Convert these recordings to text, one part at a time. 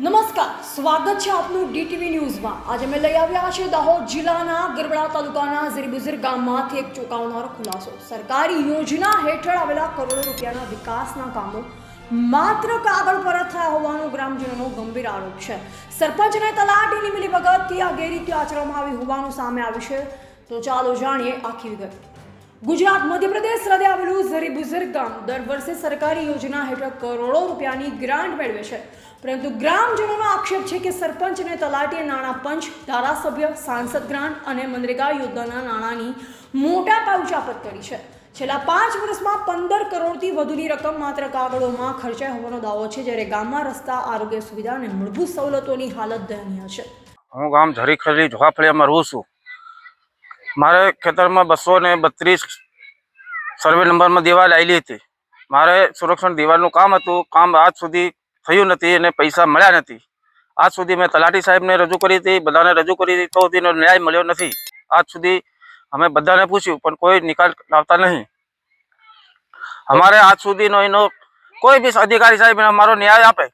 નમસ્કાર, સ્વાગત છે આપનું ડીટીવી ન્યૂઝમાં. આજે અમે લઈ આવ્યા છે દાહોદ જિલ્લાના ગરબડા તાલુકાના ઝીરબુઝીર ગામમાંથી એક ચોંકાવનારો ખુલાસો. સરકારી યોજના હેઠળ આવેલા કરોડો રૂપિયાના વિકાસના કામો માત્ર કાગળ પર થયા હોવાનો ગ્રામજનોનો ગંભીર આરોપ છે. સરપંચ અને તલાટીની મિલીભગતથી આ ગેરરીતિ આચરવામાં આવી હોવાનું સામે આવ્યું છે. તો ચાલો જાણીએ આખી વિગત. ગુજરાત, મધ્યપ્રદેશ હૃદય આવેલું ઝરીબુઝર ગામ દર વર્ષે સરકારી યોજના હેઠળ કરોડો રૂપિયાની ગ્રાન્ટ મેળવે છે. પરંતુ ગ્રામજનોનો આક્ષેપ છે કે સરપંચ અને તલાટીએ નાણાં પંચ, ધારાસભ્ય, સાંસદ ગ્રાન્ટ અને મનરેગા યોજનાના નાણાંની મોટા પાઉચાપત ઉચાપત કરી છે. છેલ્લા પાંચ વર્ષમાં પંદર કરોડથી વધુની રકમ માત્ર કાગળોમાં ખર્ચાઈ હોવાનો દાવો છે, જ્યારે ગામમાં રસ્તા, આરોગ્ય સુવિધા અને મૂળભૂત સવલતોની હાલત દયનીય છે. હું ગામ ઝરીખરી જોહાફળિયામાં રહું છું. મારે ખેતરમાં બસો ને બત્રીસ સર્વે નંબરમાં દિવાલ આવેલી હતી. મારે સુરક્ષણ દિવાલનું કામ હતું. કામ આજ સુધી થયું નથી અને પૈસા મળ્યા નથી. આજ સુધી મેં તલાટી સાહેબને રજૂ કરી હતી. બધાને રજૂ કરી હતી. તો સુધીનો ન્યાય મળ્યો નથી. આજ સુધી અમે બધાને પૂછ્યું, પણ કોઈ નિકાલ લાવતા નહીં. અમારે આજ સુધીનો એનો કોઈ બી અધિકારી સાહેબ અમારો ન્યાય આપે.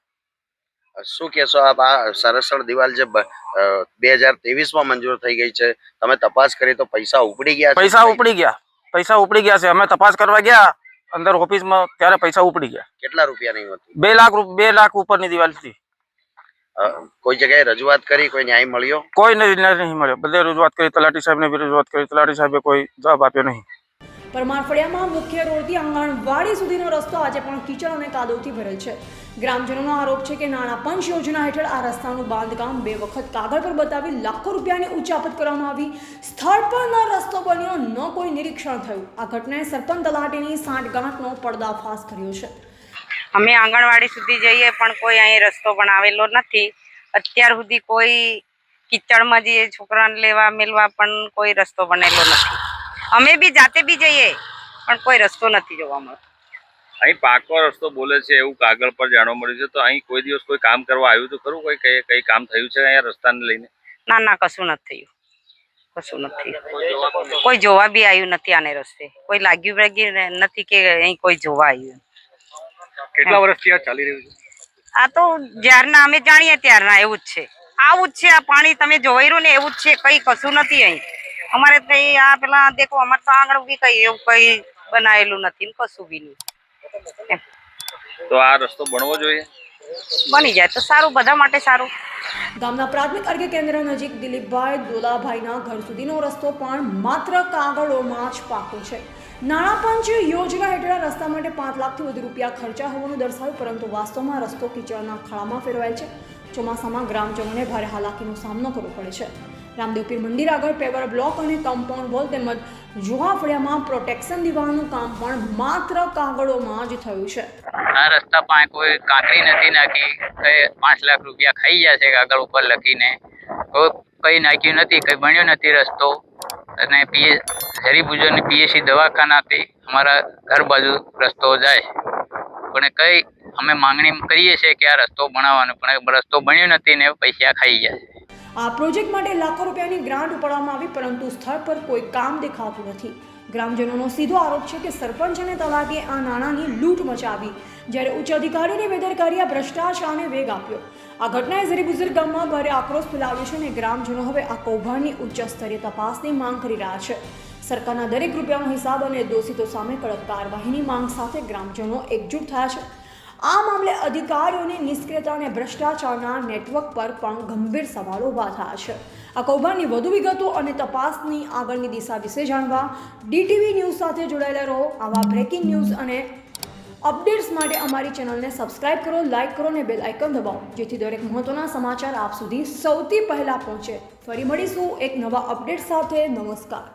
શું કહેશો આપ? આ સંરક્ષણ દિવાલ જે બે હજારમાં મંજૂર થઈ ગઈ છે. તમે તપાસ કરી તો પૈસા ઉપડી ગયા પૈસા ઉપડી ગયા. પૈસા ઉપડી ગયા છે. અમે તપાસ કરવા ગયા. અંદર ઓફિસમાં ત્યારે પૈસા ઉપડી ગયા. કેટલા રૂપિયા નહીં હતી? બે લાખ બે લાખ ઉપરની દિવાલ હતી. કોઈ જગ્યાએ રજૂઆત કરી? કોઈ ન્યાય મળ્યો? કોઈ નહીં નહીં મળ્યો. બધે રજૂઆત કરી. તલાટી સાહેબને બી રજૂઆત કરી. તલાટી સાહેબે કોઈ જવાબ આપ્યો નહીં. પરમારફળિયામાં મુખ્ય રોડથી આંગણવાડી સુધીનો રસ્તો આજે પણ કીચડ અને કાદવથી ભરેલ છે. ગ્રામજનોનો આરોપ છે કે નાણાં પંચ યોજના હેઠળ આ રસ્તાનું બાંધકામ બે વખત કાગળ પર બતાવી લાખો રૂપિયાની ઉચાપત કરવામાં આવી. સ્થળ પર ન રસ્તો બન્યો, ન કોઈ નિરીક્ષણ થયું. આ ઘટનાએ સરપંચ તલાટીની સાંઠગાંઠનો પડદાફાશ કર્યો છે. અમે આંગણવાડી સુધી જઈએ પણ કોઈ અહીં રસ્તો બનાવેલો નથી. અત્યાર સુધી કોઈ કિચડમાં જઈએ છોકરાને લેવા, મેલવા પણ કોઈ રસ્તો બનેલો નથી. અમે બી જાતે બી જઈએ પણ કોઈ રસ્તો નથી જોવા મળતો. અહીં પાકો રસ્તો બોલે છે એવું કાગળ પર જાણવા મળ્યું છે. તો અહીં કોઈ દિવસ કોઈ કામ કરવા આવ્યું તો ખરું? કોઈ કઈ કઈ કામ થયું છે અહીંયા રસ્તાને લઈને? ના ના કશું નથી થયું. કશું નથી કોઈ જોવા બી આવ્યું નથી આને રસ્તે. કોઈ લાગ્યું વાગ્યું નથી કે અહીં કોઈ જોવા આવ્યું. કેટલા વર્ષથી આ ચાલી રહ્યું છે? આ તો જ્યારના અમે જાણીએ ત્યારના એવું જ છે. આવું જ છે આ પાણી તમે જોવાયું ને એવું જ છે. કઈ કશું નથી અહીં. અમારે કઈ આ પેલા દેખો અમારે તો આગળ બી કઈ એવું કઈ બનાવેલું નથી કશું બી નહીં. તો આ રસ્તો બનવો જોઈએ? બની જાય તો સારું બધા માટે સારું. ગામના પ્રાથમિક આરોગ્ય કેન્દ્ર નજીક દિલીપભાઈ દોલાભાઈના ઘર સુધીનો રસ્તો પણ માત્ર કાગળોમાં જ પાકો છે. નાણાં પંચ યોજના હેઠળ રસ્તા માટે પાંચ લાખથી વધુ રૂપિયા ખર્ચા હોવાનું દર્શાવ્યું પરંતુ વાસ્તવમાં રસ્તો કિચડના ખાડામાં ફેરવાય છે. ચોમાસામાં ગ્રામજનોને ભારે હાલાકીનો સામનો કરવો પડે છે. રામદેવપીર મંદિર આગળ પેવર બ્લોક અને કમ્પાઉન્ડ વોલ તેમજ જોહાફળિયામાં પ્રોટેક્શન દિવાળનું કામ પણ માત્ર કાગળોમાં જ થયું છે. આ રસ્તા પાસે કોઈ કાંકરી નથી નાખી, કઈ પાંચ લાખ રૂપિયા ખાઈ ગયા છે કાગળ ઉપર લખીને. કોઈ કઈ નાખ્યું નથી, કઈ બન્યો નથી રસ્તો. અને પીએ હરિભુજન પીએસસી દવાખાનાથી અમારા ઘર બાજુ રસ્તો જાય. પણ કઈ અમે માંગણી કરીએ છીએ કે આ રસ્તો બનાવવાનો, પણ રસ્તો બન્યો નથી ને પૈસા ખાઈ ગયા છે. આ પ્રોજેક્ટ માટે લાખો રૂપિયાની ગ્રાન્ટ ઉપાડવામાં આવી, પરંતુ સ્થળ પર કોઈ કામ દેખાતું નથી. ગ્રામજનોનો સીધો આરોપ છે કે સરપંચ અને તલાકે આ નાણાંની લૂંટ મચાવી, જ્યારે ઉચ્ચ અધિકારીઓની બેદરકારી આ ભ્રષ્ટાચારને વેગ આપ્યો. આ ઘટનાએ ઝરીબુઝર ગામમાં ભારે આક્રોશ ફેલાવ્યો છે અને ગ્રામજનો હવે આ કૌભાંડની ઉચ્ચ સ્તરીય તપાસની માંગ કરી રહ્યા છે. સરકારના દરેક રૂપિયાનો હિસાબ અને દોષિતો સામે કડક કાર્યવાહીની માંગ સાથે ગ્રામજનો એકજૂટ થયા છે. આ મામલે અધિકારીઓની નિષ્ક્રિયતા અને ભ્રષ્ટાચારના નેટવર્ક પર પણ ગંભીર સવાલો ઊભા થયા છે. આ કૌભાંડની વધુ વિગતો અને તપાસની આગળની દિશા વિશે જાણવા ડીટીવી ન્યૂઝ સાથે જોડાયેલા રહો. આવા બ્રેકિંગ ન્યૂઝ અને અપડેટ્સ માટે અમારી ચેનલને સબસ્ક્રાઇબ કરો લાઇક કરો અને બેલ આઇકન દબાવો, જેથી દરેક મહત્વના સમાચાર આપ સુધી સૌથી પહેલાં પહોંચે. ફરી મળીશું એક નવા અપડેટ સાથે. નમસ્કાર.